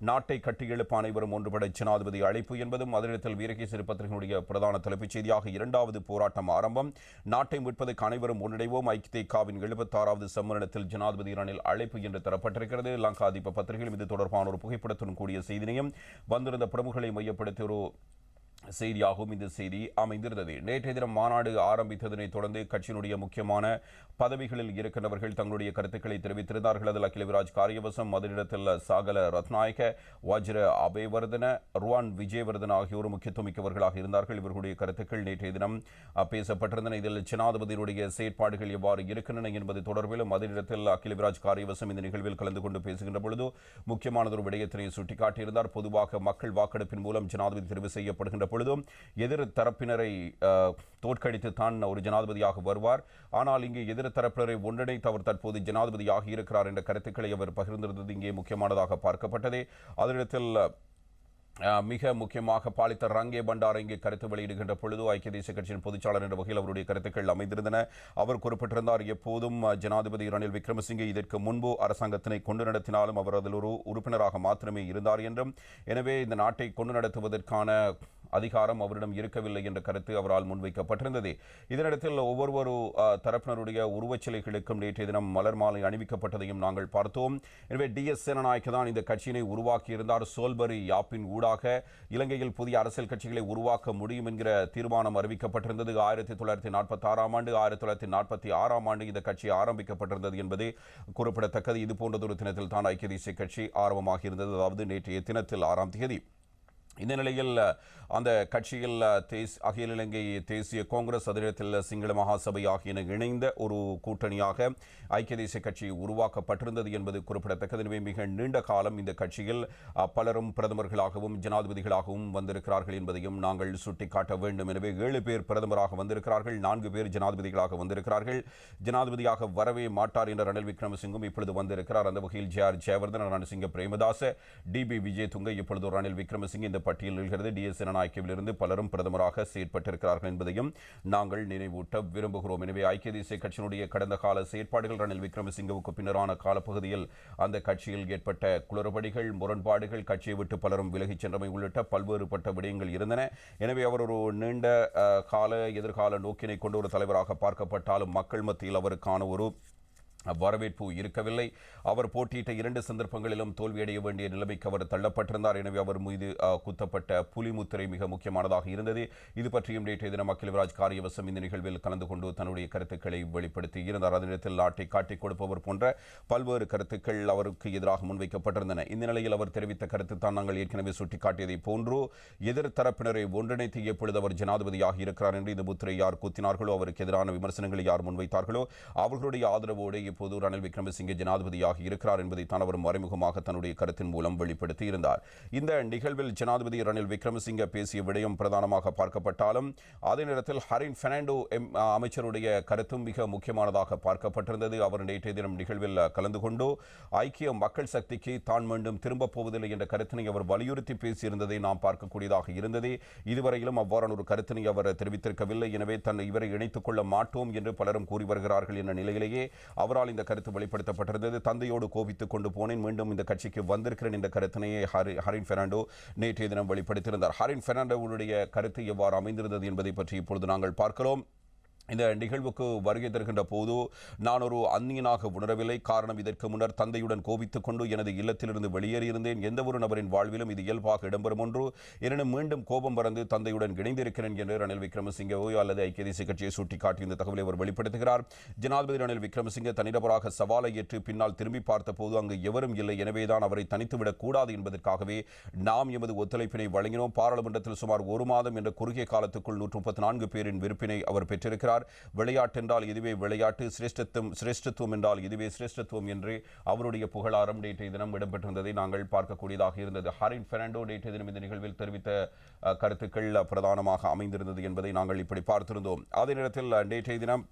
நாட்டை கட்டியெழுப்ப அனைவரும் ஒன்றுபட ஜனாதிபதி அழைப்பு என்பதும் அதனிடத்தில் வீரகேசரி பத்திரிகையினுடைய பிரதான தலைப்புச் செய்தியாக இரண்டாவது போராட்டம் ஆரம்பம். நாட்டை மீட்பதற்கு அனைவரும் ஒன்றிணைவோம். ஐக்கியகாவின் எழுபத்தாறாவது சம்மேளனத்தில் ஜனாதிபதி ரணில் அழைப்பு என்று தரப்பட்டிருக்கிறது. லங்கா தீப பத்திரிகையிலும் இது தொடர்பான ஒரு புகைப்படத்துடன் கூடிய செய்தினையும் வந்திருந்த பிரமுகளை மையப்படுத்தி ஒரு செய்தியாகவும் இந்த செய்தி அமைந்திருந்தது. நேற்றைய தினம் மாநாடு ஆரம்பித்ததனைத் தொடர்ந்து கட்சியினுடைய முக்கியமான பதவிகளில் இருக்கின்றவர்கள் தங்களுடைய கருத்துக்களை தெரிவித்திருந்தார்கள். அதில் அகில விராஜ் காரியவசம் மதுரிடத்தில் சாகல ரத்நாயக வஜ்ர அபேவர்தன ருவான் விஜயவர்தன் ஆகியோரும் முக்கியத்துவம் மிக்கவர்களாக இருந்தார்கள். இவர்களுடைய கருத்துக்கள் நேற்றைய தினம் பேசப்பட்டிருந்தன. இதில் ஜனாதிபதியினுடைய செயற்பாடுகள் எவ்வாறு இருக்கின்றன என்பது தொடர்பிலும் மதுரிடத்தில் அகில விராஜ் காரியவசம் இந்த நிகழ்வில் கலந்து கொண்டு பேசுகின்ற பொழுது முக்கியமானதொரு விடயத்தினை சுட்டிக்காட்டியிருந்தார். பொதுவாக மக்கள் வாக்கெடுப்பின் மூலம் ஜனாதிபதி தெரிவு செய்யப்படுகின்ற பொழுதும் எதிர் தரப்பினரை தோற்கடித்து தான் ஒரு ஜனாதிபதியாக வருவார். ஆனால் இங்கே எதிர் தரப்பினரை ஒன்றிணைத்து அவர் தற்போது ஜனாதிபதியாக இருக்கிறார் என்ற கருத்துக்களை அவர் பகிர்ந்திருந்தது இங்கே முக்கியமானதாக பார்க்கப்பட்டது. அதனிடத்தில் மிக முக்கியமாக பாலித்த ரங்கே பண்டார இங்கே கருத்து வெளியிடுகின்ற பொழுது ஐக்கிய தேசிய கட்சியின் பொதுச்சாளர் என்ற வகையில் அவருடைய கருத்துக்கள் அமைந்திருந்தன. அவர் குறிப்பிட்டிருந்தார் எப்போதும் ஜனாதிபதி ரணில் விக்ரமசிங்கே இதற்கு முன்பு அரசாங்கத்தினை கொண்டு நடத்தினாலும் அவர் அதில் ஒரு உறுப்பினராக மாத்திரமே இருந்தார் என்றும். எனவே இந்த நாட்டை கொண்டு நடத்துவதற்கான அதிகாரம் அவரிடம் இருக்கவில்லை என்ற கருத்து அவரால் முன்வைக்கப்பட்டிருந்தது. இதனிடத்தில் ஒவ்வொரு தரப்பினருடைய உருவச்சிலைகளுக்கும் நேற்றைய தினம் மலர் மாலை அணிவிக்கப்பட்டதையும் நாங்கள் பார்த்தோம். எனவே டி. எஸ். தான் இந்த கட்சியினை உருவாக்கியிருந்தார். சோல்பரி யாப்பின் ஊடாக இலங்கையில் புதிய அரசியல் கட்சிகளை உருவாக்க முடியும் என்கிற தீர்மானம் அறிவிக்கப்பட்டிருந்தது. ஆயிரத்தி தொள்ளாயிரத்தி நாற்பத்தி ஆறாம் ஆண்டு ஆயிரத்தி தொள்ளாயிரத்தி நாற்பத்தி ஆறாம் ஆண்டு இந்த கட்சி ஆரம்பிக்கப்பட்டிருந்தது என்பது குறிப்பிடத்தக்கது. இது போன்றதொரு தினத்தில் தான் ஐக்கிய தேசிய கட்சி ஆரம்பமாக இருந்தது அதாவது நேற்றைய தினத்தில் ஆறாம் தேதி. இந்த நிலையில் அந்த கட்சியில் தேஸ் அகில இலங்கை தேசிய காங்கிரஸ் அதிரத்தில் சிங்கள மகாசபை ஆகியன இணைந்த ஒரு கூட்டணியாக ஐக்கிய தேசிய கட்சி உருவாக்கப்பட்டிருந்தது என்பது குறிப்பிடத்தக்கது. எனவே மிக நீண்ட காலம் இந்த கட்சியில் பலரும் பிரதமர்களாகவும் ஜனாதிபதிகளாகவும் வந்திருக்கிறார்கள் என்பதையும் நாங்கள் சுட்டிக்காட்ட வேண்டும். எனவே ஏழு பேர் பிரதமராக வந்திருக்கிறார்கள் நான்கு பேர் ஜனாதிபதிகளாக வந்திருக்கிறார்கள். ஜனாதிபதியாக வரவே மாட்டார் என்ற ரணில் விக்ரமசிங்கும் இப்பொழுது வந்திருக்கிறார். அந்த வகையில் J R Jayewardene Ranasinghe Premadasa D B துங்க இப்பொழுது ரணில் விக்ரமசிங்க இந்த பட்டியலில் இருக்கிறது. டிஎஸ் ஜனநாயகவிலிருந்து பலரும் பிரதமராக செயற்பட்டிருக்கிறார்கள் என்பதையும் நாங்கள் நினைவூட்ட விரும்புகிறோம். எனவே ஐக்கிய தேசிய கட்சியினுடைய கடந்த கால செயற்பாடுகள் ரணில் விக்ரமசிங்கவுக்கு பின்னரான காலப்பகுதியில் அந்த கட்சியில் ஏற்பட்ட குளறுபடிகள் முரண்பாடுகள் கட்சியை விட்டு பலரும் விலகிச் சென்றமை உள்ளிட்ட பல்வேறுபட்ட விடயங்கள் இருந்தன. எனவே அவர் ஒரு நீண்ட கால எதிர்கால நோக்கினை கொண்டு ஒரு தலைவராக பார்க்கப்பட்டாலும் மக்கள் மத்தியில் அவருக்கான ஒரு வரவேற்பு இருக்கவில்லை. அவர் போட்டியிட்ட இரண்டு சந்தர்ப்பங்களிலும் தோல்வியடைய வேண்டிய நிலைமைக்கு அவர் தள்ளப்பட்டிருந்தார். எனவே அவர் மீது குத்தப்பட்ட புலிமுத்திரை மிக முக்கியமானதாக இருந்தது. இது பற்றியும் நேற்றைய தினம் அகிலவராஜ் காரியவசம் இந்த நிகழ்வில் கலந்து கொண்டு தன்னுடைய கருத்துக்களை வெளிப்படுத்தி இருந்தார். அதனிடத்தில் நாட்டை காட்டிக் கொடுப்பவர் போன்ற பல்வேறு கருத்துக்கள் அவருக்கு எதிராக முன்வைக்கப்பட்டிருந்தன. இந்த நிலையில் அவர் தெரிவித்த கருத்து தான் நாங்கள் ஏற்கனவே சுட்டிக்காட்டியதை போன்று எதிர்த்தரப்பினரை ஒன்றிணைத்து எப்பொழுது அவர் ஜனாதிபதியாக இருக்கிறார் என்று இந்த முத்திரை யார் குத்தினார்களோ அவருக்கு எதிரான விமர்சனங்களை யார் முன்வைத்தார்களோ அவர்களுடைய ஆதரவோடு இப்போது ரணில் விக்ரமசிங்கே ஜனாதிபதியாக இருக்கிறார் என்பதைத்தான் அவர் மறைமுகமாக தன்னுடைய கருத்தின் மூலம் வெளிப்படுத்தியிருந்தார். இந்த நிகழ்வில் ஜனாதிபதி ரணில் விக்ரமசிங்கே பேசிய விடயம் பிரதானமாக பார்க்கப்பட்டாலும் அதே நேரத்தில் ஹரின் பெர்னாண்டோ எம் அமைச்சருடைய கருத்தும் மிக முக்கியமானதாக பார்க்கப்பட்டிருந்தது. அவர் நேற்றைய தினம் நிகழ்வில் கலந்து கொண்டு ஐக்கிய மக்கள் சக்திக்கு தான் மீண்டும் திரும்பப் போவதில்லை என்ற கருத்தினை அவர் வலியுறுத்தி பேசியிருந்ததை நாம் பார்க்கக்கூடியதாக இருந்தது. இதுவரையிலும் அவ்வாறான ஒரு கருத்தினை அவர் தெரிவித்திருக்கவில்லை. எனவே தன்னை இவரை இணைத்துக் கொள்ள மாட்டோம் என்று பலரும் கூறி வருகிறார்கள் என்ற நிலையிலேயே அவர் அவரால் இந்த கருத்து வெளிப்படுத்தப்பட்டிருந்தது. தந்தையோடு கோபித்துக் கொண்டு போனேன். மீண்டும் இந்த கட்சிக்கு வந்திருக்கிறேன் என்ற கருத்தினையை ஹரி ஹரின் பெர்னாண்டோ நேற்றைய தினம் வெளிப்படுத்தியிருந்தார். ஹரின் பெர்னாண்டோவுடைய கருத்து எவ்வாறு அமைந்திருந்தது என்பதை பற்றி இப்பொழுது நாங்கள் பார்க்கிறோம். இந்த நிகழ்வுக்கு வருகை தருகின்ற போது நான் ஒரு அந்நியனாக உணரவில்லை. காரணம் இதற்கு முன்னர் தந்தையுடன் கோபித்துக் கொண்டு எனது இல்லத்திலிருந்து வெளியேறியிருந்தேன். எந்த ஒரு நபரின் வாழ்விலும் இது இயல்பாக இடம்பெறும் ஒன்று. எனினும் மீண்டும் கோபம் பறந்து தந்தையுடன் இணைந்திருக்கிறேன் என்று ரணில் விக்ரமசிங்கவோ அல்லது ஐக்கிய தேசிய கட்சியை சுட்டிக்காட்டி இந்த தகவலை அவர் வெளிப்படுத்துகிறார். ஜனாதிபதி ரணில் விக்ரமசிங்க தனிநபராக சவாலை ஏற்று பின்னால் திரும்பி பார்த்தபோது அங்கு எவரும் இல்லை. எனவேதான் அவரை தனித்துவிடக் கூடாது என்பதற்காகவே நாம் எமது ஒத்துழைப்பினை வழங்கினோம். பாராளுமன்றத்தில் சுமார் ஒரு மாதம் என்ற குறுகிய காலத்துக்குள் நூற்று முப்பத்தி நான்கு பேரின் விருப்பினை அவர் பெற்றிருக்கிறார். விளையாட்டு என்றால் இதுவே விளையாட்டு சிரேஷ்டத்துவம் சிரேஷ்டத்துவம் என்றால் இதுவே சிரேஷ்டத்துவம் என்று அவருடைய புகழாரம் நேற்றைய தினம் இடம்பெற்றிருந்ததை நாங்கள் பார்க்கக்கூடியதாக இருந்தது. ஹரின் பெர்னாண்டோ நேற்றைய தினம் இந்த நிகழ்வில் தெரிவித்த கருத்துக்கள் பிரதானமாக அமைந்திருந்தது என்பதை நாங்கள் இப்படி பார்த்திருந்தோம். அதே நேரத்தில் நேற்றைய தினம்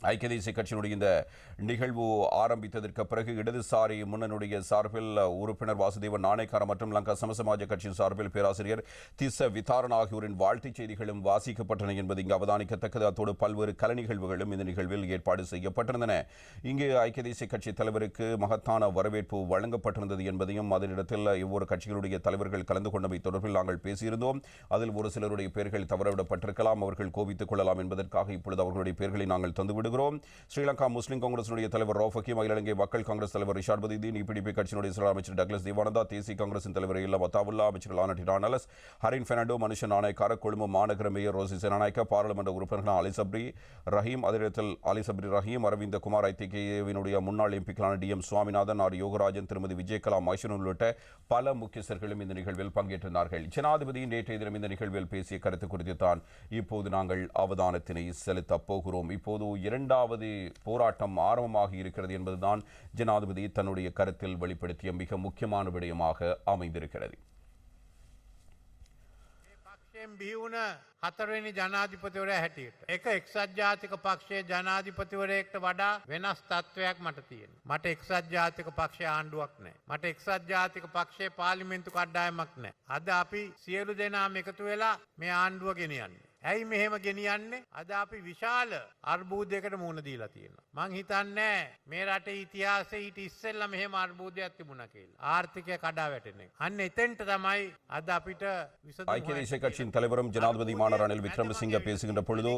ஐக்கிய தேசிய கட்சியினுடைய இந்த நிகழ்வு ஆரம்பித்ததற்கு பிறகு இடதுசாரி முன்னணியுடைய சார்பில் உறுப்பினர் வாசுதேவன் நாணயக்கார மற்றும் லங்கா சமசமாஜ கட்சியின் சார்பில் பேராசிரியர் திச விதாரன் ஆகியோரின் வாழ்த்துச் செய்திகளும் வாசிக்கப்பட்டன என்பது இங்கு அவதானிக்கத்தக்கது. அத்தோடு பல்வேறு கலை நிகழ்வுகளும் இந்த நிகழ்வில் ஏற்பாடு செய்யப்பட்டிருந்தன. இங்கு ஐக்கிய தேசிய கட்சி தலைவருக்கு மகத்தான வரவேற்பு வழங்கப்பட்டிருந்தது என்பதையும் அதனிடத்தில் இவ்வொரு கட்சிகளுடைய தலைவர்கள் கலந்து கொண்டமை தொடர்பில் நாங்கள் பேசியிருந்தோம். அதில் ஒரு சிலருடைய பெயர்கள் தவறவிடப்பட்டிருக்கலாம். அவர்கள் கோபித்துக் கொள்ளலாம் என்பதற்காக இப்பொழுது அவர்களுடைய பெயர்களை நாங்கள் தந்துவிடும் விடுகிறோம். ஸ்ரீலங்கா முஸ்லீம் காங்கிரசினுடைய தலைவர் ரௌஃபக்கி அகில இலங்கை மக்கள் காங்கிரஸ் தலைவர் ரிஷாட் பதீதீன் இபிடிபி கட்சியினுடைய இஸ்லாம் அமைச்சர் டக்ளஸ் தீவானந்தா தேசிய காங்கிரசின் தலைவர் இல்லா மத்தாவுல்லா அமைச்சர் லானா டிரானலஸ் ஹரின் பெர்னாண்டோ மனுஷன் நாணயக்கார கொழும்பு மாநகர மேயர் ரோசி சேனாநாயக்க பாராளுமன்ற உறுப்பினர்கள் அலிசப்ரி ரஹீம் அதிரத்தில் அலிசப்ரி ரஹீம் அரவிந்த குமார் ஐத்திகேவினுடைய முன்னாள் எம்பிக்களான D M Swaminathan R Yogarajan திருமதி விஜயகலா மைசன் உள்ளிட்ட பல முக்கியஸ்தர்களும் இந்த நிகழ்வில் பங்கேற்றிருந்தார்கள். ஜனாதிபதியின் நேற்றைய தினம் இந்த நிகழ்வில் பேசிய கருத்து குறித்து தான் இப்போது நாங்கள் அவதானத்தினை செலுத்தப் போகிறோம். இப்போது இரண்டாவது போராட்டம் ஆரம்பமாகி இருக்கிறது என்பதுதான் ஜனாதிபதி தன்னுடைய கருத்தில் வெளிப்படுத்திய மிக முக்கியமான விடயமாக அமைந்திருக்கிறது පක්ෂයෙන් බිහිවුණ හතරවෙනි ජනාධිපතිවරයා හැටියට. එක එක්සත් ජාතික පක්ෂයේ ජනාධිපතිවරයෙක්ට වඩා වෙනස් තත්ත්වයක් මට තියෙන. මට එක්සත් ජාතික පක්ෂය ආණ්ඩුවක් නෑ. මට එක්සත් ජාතික පක්ෂයේ පාලිමෙන්තු කණ්ඩායමක් නෑ. අද අපි සියලු දෙනාම එකතු වෙලා මේ ආණ්ඩුව ගෙනියන්නේ. ඇයි මෙහෙම ගෙනියන්නේ අද අපි විශාල අර්බූදයකට මුණ දීලා තියෙන. මං හිතන්නේ මේ රට ඉතිහාසය ඊට ඉස්සෙල්ල මෙහෙම අර්බූදයක් තිබුණ කියලා. ආර්ථිකය කඩා වැටෙන. එක. අන්න එතෙන්ට තමයි අද අපිට ஐக்கிய தேசிய கட்சியின் தலைவரும் ஜனாதிபதியுமான ரணில் விக்ரமசிங்க பேசுகின்ற பொழுது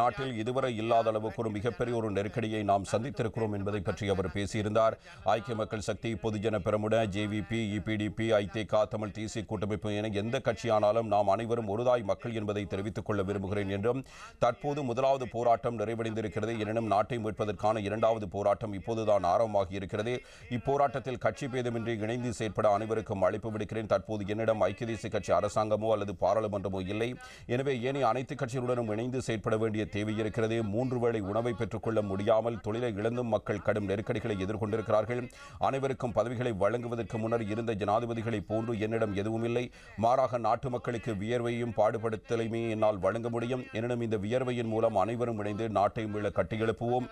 நாட்டில் இதுவரை இல்லாத அளவுக்கு ஒரு மிகப்பெரிய ஒரு நெருக்கடியை நாம் சந்தித்திருக்கிறோம் என்பதை பற்றி அவர் பேசியிருந்தார் ஐக்கிய மக்கள் சக்தி பொதுஜன பெரமுட ஜேவிபி இபிடிபி ஐதேகா தமிழ் தேசிய கூட்டமைப்பு என எந்த கட்சியானாலும் நாம் அனைவரும் ஒருதாய் மக்கள் என்பதை தெரிவித்துக் கொள்ள விரும்புகிறேன் என்றும் தற்போது முதலாவது போராட்டம் நிறைவடைந்திருக்கிறது எனினும் நாட்டை மீட்பதற்கான இரண்டாவது போராட்டம் இப்போதுதான் ஆரம்பமாகி இருக்கிறது இப்போராட்டத்தில் கட்சி பேதமின்றி இணைந்து செயற்பட அனைவருக்கும் அழைப்பு விடுக்கிறேன். தற்போது என்னிடம் ஐக்கிய தேசிய கட்சி அரசாங்கமோ அல்லது பாராளுமன்றமோ இல்லை. எனவே ஏனைய அனைத்து கட்சிகளுடனும் இணைந்து செயற்பட வேண்டிய தேவை இருக்கிறது. மூன்று வேளை உணவை பெற்றுக்கொள்ள முடியாமல் தொழிலை இழந்தும் மக்கள் கடும் நெருக்கடிகளை எதிர்கொண்டிருக்கிறார்கள். அனைவருக்கும் பதவிகளை வழங்குவதற்கு முன்னர் இருந்த ஜனாதிபதிகளை போன்று என்னிடம் எதுவும் இல்லை மாறாக நாட்டு மக்களுக்கு வியர்வையும் பாடுபடுத்தலையுமே என்னால் வழங்க முடியும். எனினும் இந்த வியர்வையின் மூலம் அனைவரும் இணைந்து நாட்டை மீள கட்டியெழுப்புவோம்.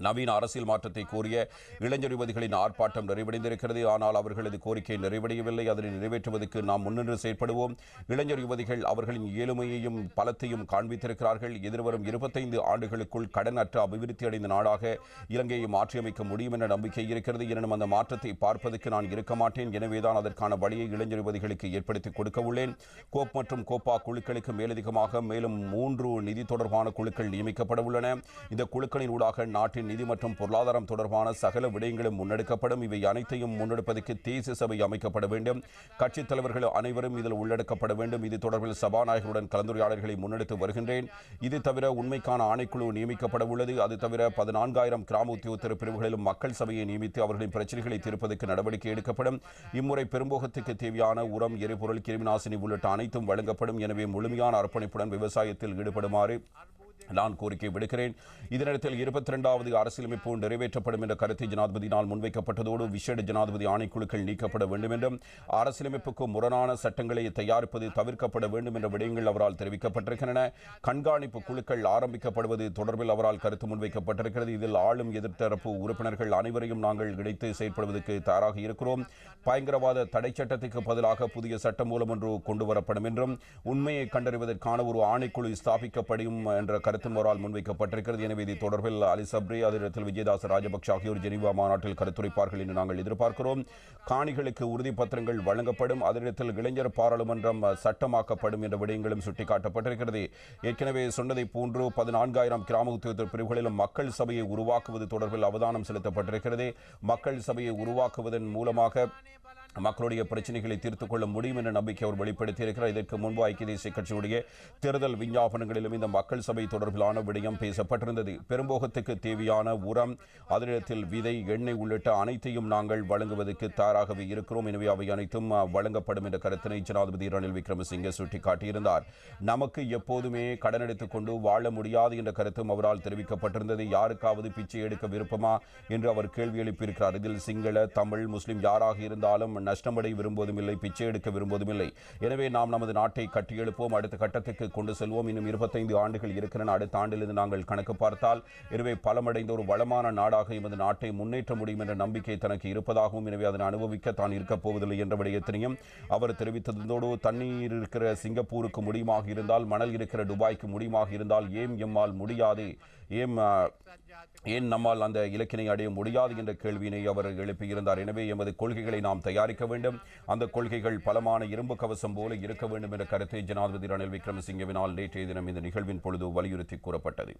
நவீன அரசியல் மாற்றத்தை கோரிய இளைஞருவதிகளின் ஆர்ப்பாட்டம் நிறைவடைந்திருக்கிறது. ஆனால் அவர்களது கோரிக்கை நிறைவடையவில்லை. அதனை நிறைவேற்றுவதற்கு நாம் முன்னின்று செயற்படுவோம். இளைஞர் யுவதிகள் அவர்களின் இயலுமையையும் பலத்தையும் காண்பித்திருக்கிறார்கள். எதிர்வரும் இருபத்தைந்து ஆண்டுகளுக்குள் கடனற்ற அபிவிருத்தி அடைந்த நாடாக இலங்கையை மாற்றியமைக்க முடியும் என நம்பிக்கை இருக்கிறது. எனினும் அந்த மாற்றத்தை பார்ப்பதற்கு நான் இருக்க மாட்டேன். எனவேதான் அதற்கான வழியை இளைஞர் யுவதிகளுக்கு ஏற்படுத்தி கொடுக்க உள்ளேன். கோப் மற்றும் கோப்பா குழுக்களுக்கு மேலதிகமாக மேலும் மூன்று நிதி தொடர்பான குழுக்கள் நியமிக்கப்பட உள்ளன. இந்த குழுக்களின் ஊடாக நாட்டின் நிதி மற்றும் பொருளாதாரம் தொடர்பான சகல விடயங்களும் முன்னெடுக்கப்படும். இவை அனைத்தையும் முன்னெடுப்பதற்கு தேசிய சபை அமைக்கப்பட வேண்டும். கட்சித் தலைவர்கள் அனைவரும் இதில் உள்ளடக்கப்பட வேண்டும். இது தொடர்பில் சபாநாயகருடன் கலந்துரையாடல்களை முன்னெடுத்து வருகின்றேன். இது தவிர உண்மைக்கான ஆணைக்குழு நியமிக்கப்பட உள்ளது. அது தவிர பதினான்காயிரம் கிராம உத்தியோகத்தர் பிரிவுகளிலும் மக்கள் சபையை நியமித்து அவர்களின் பிரச்சனைகளை தீர்ப்பதற்கு நடவடிக்கை எடுக்கப்படும். இம்முறை பெரும்போகத்துக்கு தேவையான உரம் எரிபொருள் கிருமிநாசினி உள்ளிட்ட அனைத்தும் வழங்கப்படும். எனவே முழுமையான அர்ப்பணிப்புடன் விவசாயத்தில் ஈடுபடுமாறு நான் கோரிக்கை விடுக்கிறேன். இதனிடத்தில் இருபத்தி இரண்டாவது அரசியலமைப்பு நிறைவேற்றப்படும் என்ற கருத்தை ஜனாதிபதியினால் முன்வைக்கப்பட்டதோடு விசேட ஜனாதிபதி ஆணைக்குழுக்கள் நீக்கப்பட வேண்டும் என்றும் அரசியலமைப்புக்கு முரணான சட்டங்களை தயாரிப்பது தவிர்க்கப்பட வேண்டும் என்ற விடயங்கள் அவரால் தெரிவிக்கப்பட்டிருக்கின்றன. கண்காணிப்பு குழுக்கள் ஆரம்பிக்கப்படுவது தொடர்பில் அவரால் கருத்து முன்வைக்கப்பட்டிருக்கிறது. இதில் ஆளும் எதிர்த்தரப்பு உறுப்பினர்கள் அனைவரையும் நாங்கள் இணைத்து செயற்படுவதற்கு தயாராக இருக்கிறோம். பயங்கரவாத தடை சட்டத்திற்கு பதிலாக புதிய சட்டம் மூலம் ஒன்று கொண்டு வரப்படும் என்றும் உண்மையை கண்டறிவதற்கான ஒரு ஆணைக்குழு ஸ்தாபிக்கப்படும் என்ற கருத்தும் முன்வைக்கப்பட்டிருக்கிறது. எனவே இது தொடர்பில் அலி சப்ரி விஜயதாஸ் விஜயதாச ராஜபக்ஷ ஆகியோர் ஜெனீவா மாநாட்டில் கருத்துரைப்பார்கள் என்று நாங்கள் எதிர்பார்க்கிறோம். காணிகளுக்கு உறுதிப்பத்திரங்கள் வழங்கப்படும். அதிரத்தில் இளைஞர் பாராளுமன்றம் சட்டமாக்கப்படும் என்ற விடயங்களும் சுட்டிக்காட்டப்பட்டிருக்கிறது. ஏற்கனவே சொன்னதை போன்று பதினான்காயிரம் கிராம உத்தியோகத்தர் பிரிவுகளிலும் மக்கள் சபையை உருவாக்குவது தொடர்பில் அவதானம் செலுத்தப்பட்டிருக்கிறது. மக்கள் சபையை உருவாக்குவதன் மூலமாக மக்களுடைய பிரச்சனைகளை தீர்த்து கொள்ள முடியும் என்ற நம்பிக்கை அவர் வெளிப்படுத்தியிருக்கிறார். இதற்கு முன்பு ஐக்கிய தேசிய கட்சியுடைய தேர்தல் விஞ்ஞாபனங்களிலும் இந்த மக்கள் சபை தொடர்பிலான விடயம் பேசப்பட்டிருந்தது. பெரும்போகத்துக்கு தேவையான உரம் அதனிடத்தில் விதை எண்ணெய் உள்ளிட்ட அனைத்தையும் நாங்கள் வழங்குவதற்கு தயாராகவே இருக்கிறோம். எனவே அவை அனைத்தும் வழங்கப்படும் என்ற கருத்தினை ஜனாதிபதி ரணில் விக்ரமசிங்கே சுட்டிக்காட்டியிருந்தார். நமக்கு எப்போதுமே கடன் எடுத்துக்கொண்டு வாழ முடியாது என்ற கருத்தும் அவரால் தெரிவிக்கப்பட்டிருந்தது. யாருக்காவது பிச்சை எடுக்க விருப்பமா? என்று அவர் கேள்வி எழுப்பியிருக்கிறார். இதில் சிங்கள தமிழ் முஸ்லிம் யாராக இருந்தாலும் நஷ்டமடைய விரும்புவதும் இல்லை பிச்சை எடுக்க விரும்புவதும் இல்லை. எனவே நாம் நமது நாட்டை கட்டியெழுப்போம் அடுத்த கட்டத்துக்கு கொண்டு செல்வோம். இன்னும் இருபத்தைந்து ஆண்டுகள் இருக்கின்றன. அடுத்த ஆண்டிலிருந்து நாங்கள் கணக்கு பார்த்தால் எனவே பலமடைந்த ஒரு வளமான நாடாக எமது நாட்டை முன்னேற்ற முடியும் என்ற நம்பிக்கை தனக்கு இருப்பதாகவும் எனவே அதனை அனுபவிக்க தான் இருக்கப் போவதில்லை என்ற விடயத்தினையும் அவர் தெரிவித்ததோடு தண்ணீர் இருக்கிற சிங்கப்பூருக்கு முடியுமாக இருந்தால் மணல் இருக்கிற துபாய்க்கு முடியுமாக இருந்தால் ஏம் எம்மால் முடியாது? ஏம் ஏன் நம்மால் அந்த இலக்கினை அடைய முடியாது? என்ற கேள்வியினை அவர் எழுப்பியிருந்தார். எனவே எமது கொள்கைகளை நாம் தயாரிக்க வேண்டும். அந்த கொள்கைகள் பலமான இரும்பு கவசம் போல இருக்க வேண்டும் என்ற கருத்தை ஜனாதிபதி ரணில் விக்ரமசிங்கவினால் நேற்றைய தினம் இந்த நிகழ்வின் பொழுது வலியுறுத்தி கூறப்பட்டது.